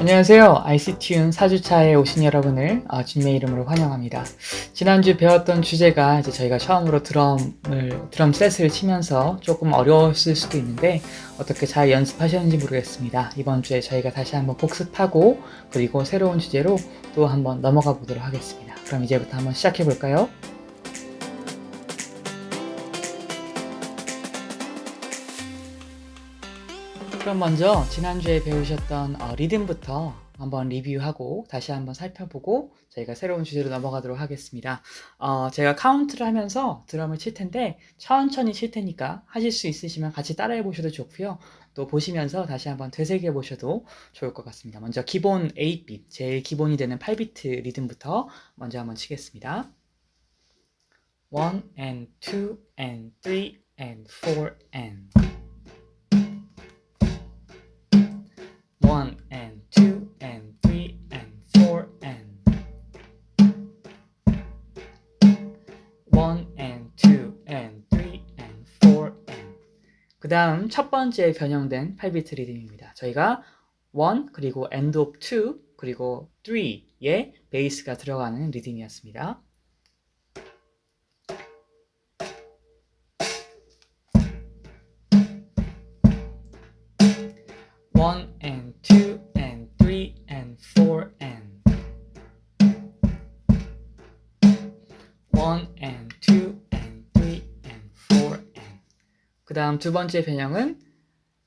안녕하세요. ICTune 4주차에 오신 여러분을 어, 주님의 이름으로 환영합니다. 지난주 배웠던 주제가 이제 저희가 처음으로 드럼을, 드럼 셋을 치면서 조금 어려웠을 수도 있는데 어떻게 잘 연습하셨는지 모르겠습니다. 이번 주에 저희가 다시 한번 복습하고 그리고 새로운 주제로 또 한번 넘어가 보도록 하겠습니다. 그럼 이제부터 한번 시작해 볼까요? 그럼 먼저 지난주에 배우셨던 어, 리듬부터 한번 리뷰하고 다시 한번 살펴보고 저희가 새로운 주제로 넘어가도록 하겠습니다. 어, 제가 카운트를 하면서 드럼을 칠 텐데 천천히 칠 테니까 하실 수 있으시면 같이 따라해 보셔도 좋고요. 또 보시면서 다시 한번 되새겨 보셔도 좋을 것 같습니다. 먼저 기본 8빗, 제일 기본이 되는 8비트 리듬부터 먼저 한번 치겠습니다. 1 and 2 and 3 and 4 and 그 다음 첫 번째 변형된 8비트 리듬입니다. 저희가 one 그리고 end of two 그리고 three의 베이스가 들어가는 리듬이었습니다. 그 다음 두 번째 변형은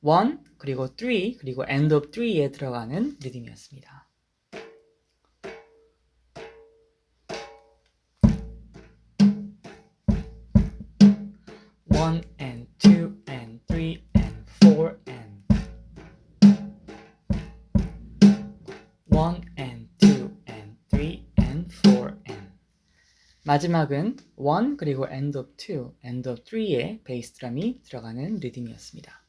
one 그리고 three 그리고 end of three에 들어가는 리듬이었습니다. 마지막은 one 그리고 end of two, end of three의 베이스 드럼이 들어가는 리듬이었습니다.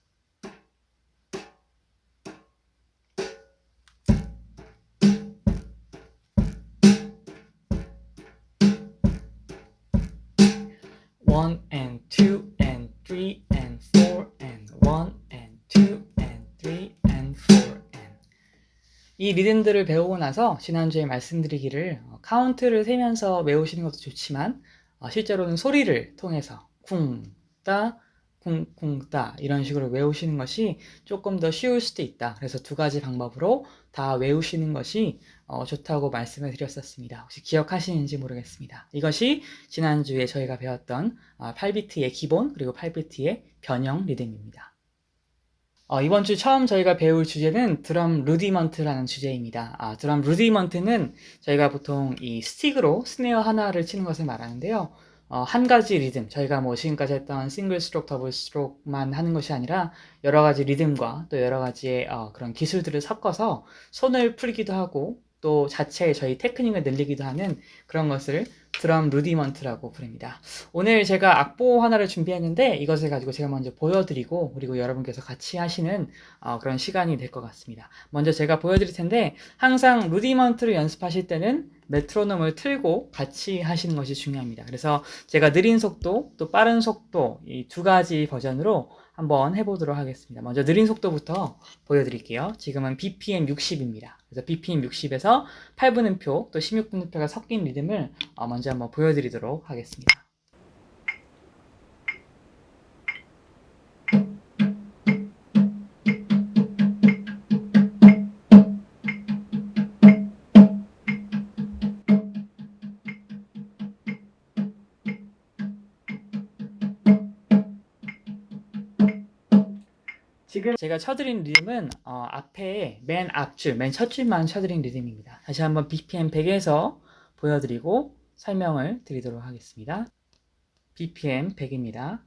이 리듬들을 배우고 나서 지난주에 말씀드리기를 어, 카운트를 세면서 외우시는 것도 좋지만 어, 실제로는 소리를 통해서 쿵따 쿵쿵따 이런 식으로 외우시는 것이 조금 더 쉬울 수도 있다. 그래서 두 가지 방법으로 다 외우시는 것이 어, 좋다고 말씀을 드렸었습니다. 혹시 기억하시는지 모르겠습니다. 이것이 지난주에 저희가 배웠던 어, 8비트의 기본 그리고 8비트의 변형 리듬입니다. 어, 이번 주 처음 저희가 배울 주제는 드럼 루디먼트라는 주제입니다. 아, 드럼 루디먼트는 저희가 보통 이 스틱으로 스네어 하나를 치는 것을 말하는데요. 어, 한 가지 리듬, 저희가 뭐 지금까지 했던 싱글 스트로크, 더블 스트로크만 하는 것이 아니라 여러 가지 리듬과 또 여러 가지의 어, 그런 기술들을 섞어서 손을 풀기도 하고 또 자체의 저희 테크닉을 늘리기도 하는 그런 것을 드럼 루디먼트라고 부릅니다. 오늘 제가 악보 하나를 준비했는데 이것을 가지고 제가 먼저 보여드리고 그리고 여러분께서 같이 하시는 어, 그런 시간이 될 것 같습니다. 먼저 제가 보여드릴 텐데 항상 루디먼트를 연습하실 때는 메트로놈을 틀고 같이 하시는 것이 중요합니다. 그래서 제가 느린 속도 또 빠른 속도 이 두 가지 버전으로 한번 해보도록 하겠습니다. 먼저 느린 속도부터 보여드릴게요. 지금은 BPM 60입니다. 그래서 BPM 60에서 8분음표 또 16분음표가 섞인 리듬을 어, 먼저 한번 보여드리도록 하겠습니다. 지금 제가 쳐드린 리듬은 어, 앞에 맨 앞줄, 맨 첫 줄만 쳐드린 리듬입니다. 다시 한번 BPM 100에서 보여드리고 설명을 드리도록 하겠습니다. BPM 100입니다.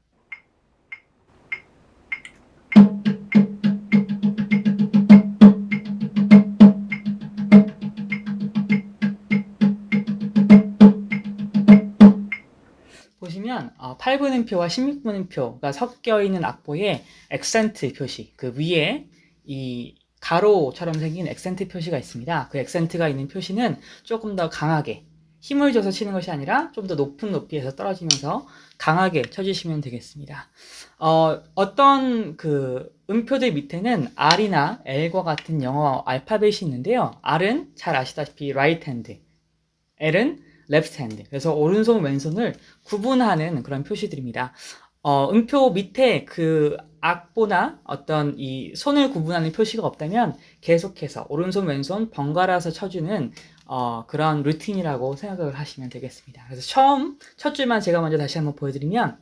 보시면 어, 8분음표와 16분음표가 섞여 있는 악보에 액센트 표시 그 위에 이 가로처럼 생긴 액센트 표시가 있습니다. 그 액센트가 있는 표시는 조금 더 강하게 힘을 줘서 치는 것이 아니라 좀 더 높은 높이에서 떨어지면서 강하게 쳐주시면 되겠습니다. 어, 어떤 그 음표들 밑에는 R이나 L과 같은 영어 알파벳이 있는데요. R은 잘 아시다시피 right hand, L은 left hand. 그래서 오른손 왼손을 구분하는 그런 표시들입니다. 어, 음표 밑에 그 악보나 어떤 이 손을 구분하는 표시가 없다면 계속해서 오른손 왼손 번갈아서 쳐주는 어, 그런 루틴이라고 생각을 하시면 되겠습니다. 그래서 처음 첫 줄만 제가 먼저 다시 한번 보여드리면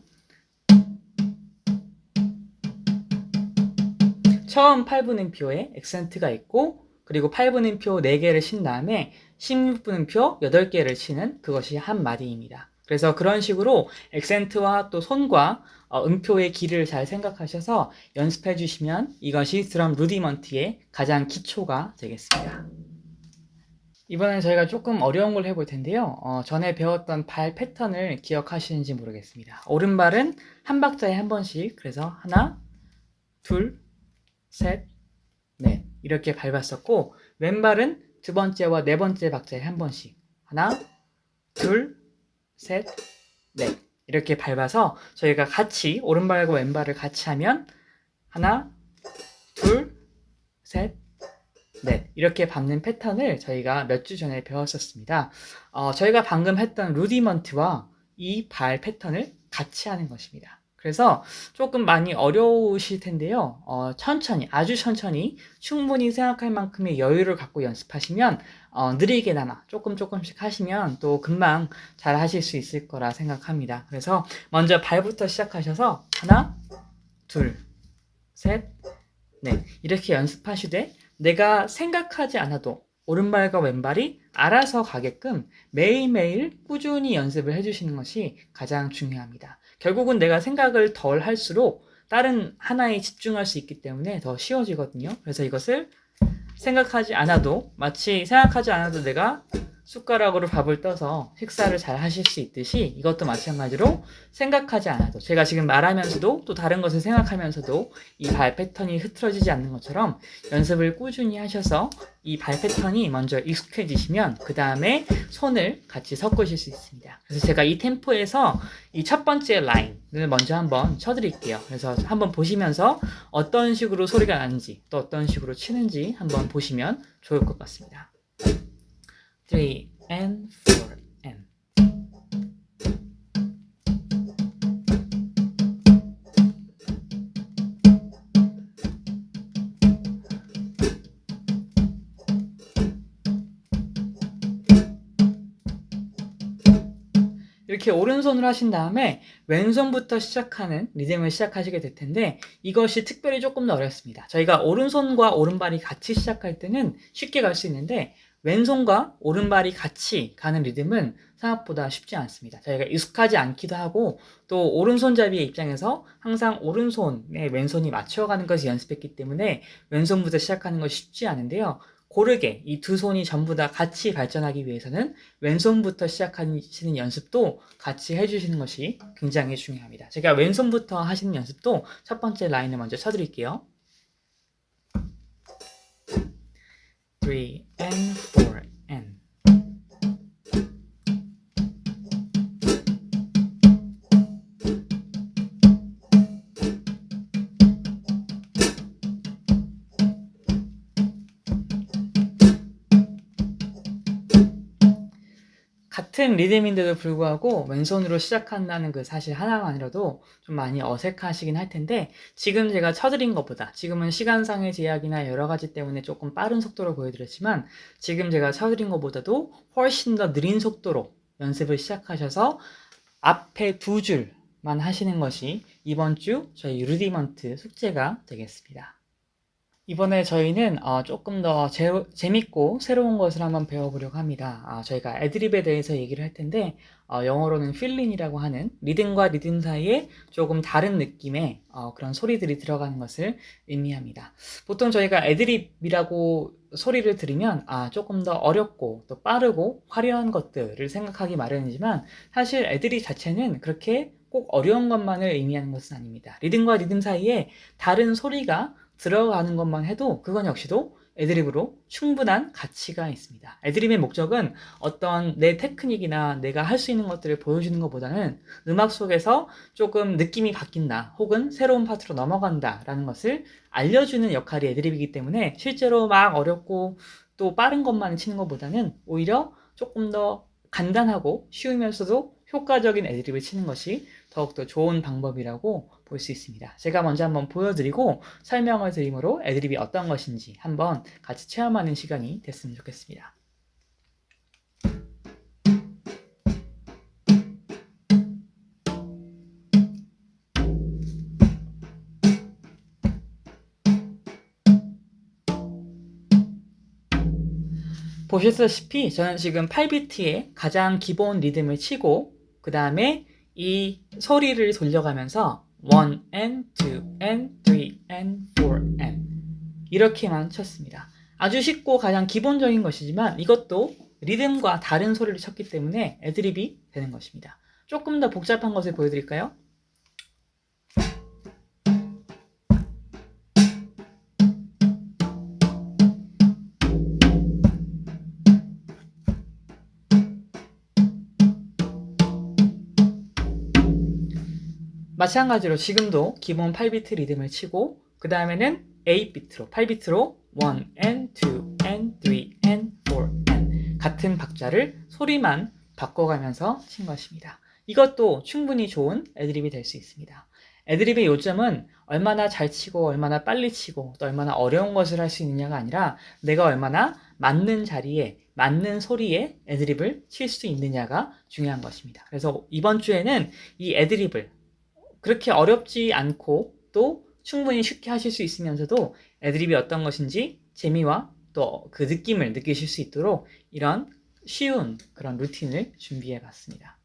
처음 8분 음표에 액센트가 있고 그리고 8분음표 4개를 친 다음에 16분음표 8개를 치는 그것이 한 마디입니다. 그래서 그런 식으로 액센트와 또 손과 어, 음표의 길을 잘 생각하셔서 연습해 주시면 이것이 드럼 루디먼트의 가장 기초가 되겠습니다. 이번엔 저희가 조금 어려운 걸 해볼 텐데요. 어, 전에 배웠던 발 패턴을 기억하시는지 모르겠습니다. 오른발은 한 박자에 한 번씩, 그래서 하나, 둘, 셋, 넷 이렇게 밟았었고 왼발은 두 번째와 네 번째 박자에 한 번씩 하나, 둘, 셋, 넷 이렇게 밟아서 저희가 같이 오른발과 왼발을 같이 하면 하나, 둘, 셋, 넷 이렇게 밟는 패턴을 저희가 몇 주 전에 배웠었습니다. 어, 저희가 방금 했던 루디먼트와 이 발 패턴을 같이 하는 것입니다. 그래서 조금 많이 어려우실 텐데요. 어, 천천히, 아주 천천히 충분히 생각할 만큼의 여유를 갖고 연습하시면 어, 느리게나마 조금 조금씩 하시면 또 금방 잘 하실 수 있을 거라 생각합니다. 그래서 먼저 발부터 시작하셔서 하나, 둘, 셋, 넷 이렇게 연습하시되 내가 생각하지 않아도 오른발과 왼발이 알아서 가게끔 매일매일 꾸준히 연습을 해주시는 것이 가장 중요합니다. 결국은 내가 생각을 덜 할수록 다른 하나에 집중할 수 있기 때문에 더 쉬워지거든요. 그래서 이것을 생각하지 않아도 마치 생각하지 않아도 내가 숟가락으로 밥을 떠서 식사를 잘 하실 수 있듯이 이것도 마찬가지로 생각하지 않아도 제가 지금 말하면서도 또 다른 것을 생각하면서도 이 발 패턴이 흐트러지지 않는 것처럼 연습을 꾸준히 하셔서 이 발 패턴이 먼저 익숙해지시면 그 다음에 손을 같이 섞으실 수 있습니다. 그래서 제가 이 템포에서 이 첫 번째 라인을 먼저 한번 쳐드릴게요. 그래서 한번 보시면서 어떤 식으로 소리가 나는지 또 어떤 식으로 치는지 한번 보시면 좋을 것 같습니다. 3 and 4 and 이렇게 오른손을 하신 다음에 왼손부터 시작하는 리듬을 시작하시게 될 텐데 이것이 특별히 조금 더 어렵습니다. 저희가 오른손과 오른발이 같이 시작할 때는 쉽게 갈 수 있는데 왼손과 오른발이 같이 가는 리듬은 생각보다 쉽지 않습니다. 저희가 익숙하지 않기도 하고 또 오른손잡이의 입장에서 항상 오른손에 왼손이 맞춰가는 것을 연습했기 때문에 왼손부터 시작하는 것이 쉽지 않은데요. 고르게 이 두 손이 전부 다 같이 발전하기 위해서는 왼손부터 시작하시는 연습도 같이 해주시는 것이 굉장히 중요합니다. 제가 왼손부터 하시는 연습도 첫 번째 라인을 먼저 쳐드릴게요. three, and four. 같은 리듬인데도 불구하고 왼손으로 시작한다는 그 사실 하나만이라도 좀 많이 어색하시긴 할 텐데 지금 제가 쳐드린 것보다 지금은 시간상의 제약이나 여러 가지 때문에 조금 빠른 속도로 보여드렸지만 지금 제가 쳐드린 것보다도 훨씬 더 느린 속도로 연습을 시작하셔서 앞에 두 줄만 하시는 것이 이번 주 저희 루디먼트 숙제가 되겠습니다. 이번에 저희는 어, 조금 더 재, 재밌고 새로운 것을 한번 배워보려고 합니다. 아, 저희가 애드립에 대해서 얘기를 할 텐데 어, 영어로는 필린이라고 하는 리듬과 리듬 사이에 조금 다른 느낌의 어, 그런 소리들이 들어가는 것을 의미합니다. 보통 저희가 애드립이라고 소리를 들으면 아, 조금 더 어렵고 또 빠르고 화려한 것들을 생각하기 마련이지만 사실 애드립 자체는 그렇게 꼭 어려운 것만을 의미하는 것은 아닙니다. 리듬과 리듬 사이에 다른 소리가 들어가는 것만 해도 그건 역시도 애드립으로 충분한 가치가 있습니다. 애드립의 목적은 어떤 내 테크닉이나 내가 할 수 있는 것들을 보여주는 것보다는 음악 속에서 조금 느낌이 바뀐다 혹은 새로운 파트로 넘어간다 라는 것을 알려주는 역할이 애드립이기 때문에 실제로 막 어렵고 또 빠른 것만 치는 것보다는 오히려 조금 더 간단하고 쉬우면서도 효과적인 애드립을 치는 것이 더욱더 좋은 방법이라고 볼 수 있습니다. 제가 먼저 한번 보여드리고 설명을 드림으로 애드립이 어떤 것인지 한번 같이 체험하는 시간이 됐으면 좋겠습니다. 보셨다시피 저는 지금 8비트의 가장 기본 리듬을 치고 그 다음에 이 소리를 돌려가면서 1 and 2 and 3 and 4 and 이렇게만 쳤습니다. 아주 쉽고 가장 기본적인 것이지만 이것도 리듬과 다른 소리를 쳤기 때문에 애드립이 되는 것입니다. 조금 더 복잡한 것을 보여드릴까요? 마찬가지로 지금도 기본 8비트 리듬을 치고 그 다음에는 8비트로 8비트로 1 and 2 and 3 and 4 and 같은 박자를 소리만 바꿔가면서 친 것입니다. 이것도 충분히 좋은 애드립이 될 수 있습니다. 애드립의 요점은 얼마나 잘 치고 얼마나 빨리 치고 또 얼마나 어려운 것을 할 수 있느냐가 아니라 내가 얼마나 맞는 자리에 맞는 소리에 애드립을 칠 수 있느냐가 중요한 것입니다. 그래서 이번 주에는 이 애드립을 그렇게 어렵지 않고 또 충분히 쉽게 하실 수 있으면서도 애드립이 어떤 것인지 재미와 또 그 느낌을 느끼실 수 있도록 이런 쉬운 그런 루틴을 준비해 봤습니다.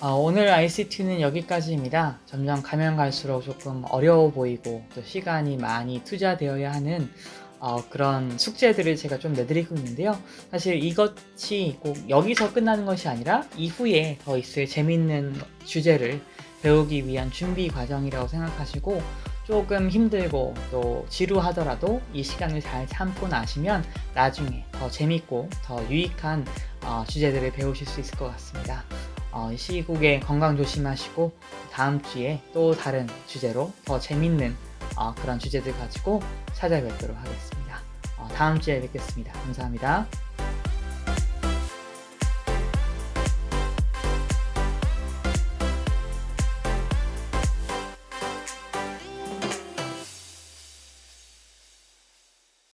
어, 오늘 ICT는 여기까지입니다. 점점 가면 갈수록 조금 어려워 보이고 또 시간이 많이 투자되어야 하는 어, 그런 숙제들을 제가 좀 내드리고 있는데요. 사실 이것이 꼭 여기서 끝나는 것이 아니라 이후에 더 있을 재밌는 주제를 배우기 위한 준비 과정이라고 생각하시고 조금 힘들고 또 지루하더라도 이 시간을 잘 참고 나시면 나중에 더 재밌고 더 유익한 어, 주제들을 배우실 수 있을 것 같습니다. 어, 이 시국에 건강 조심하시고 다음 주에 또 다른 주제로 더 재밌는 어, 그런 주제들 가지고 찾아뵙도록 하겠습니다. 어, 다음 주에 뵙겠습니다. 감사합니다.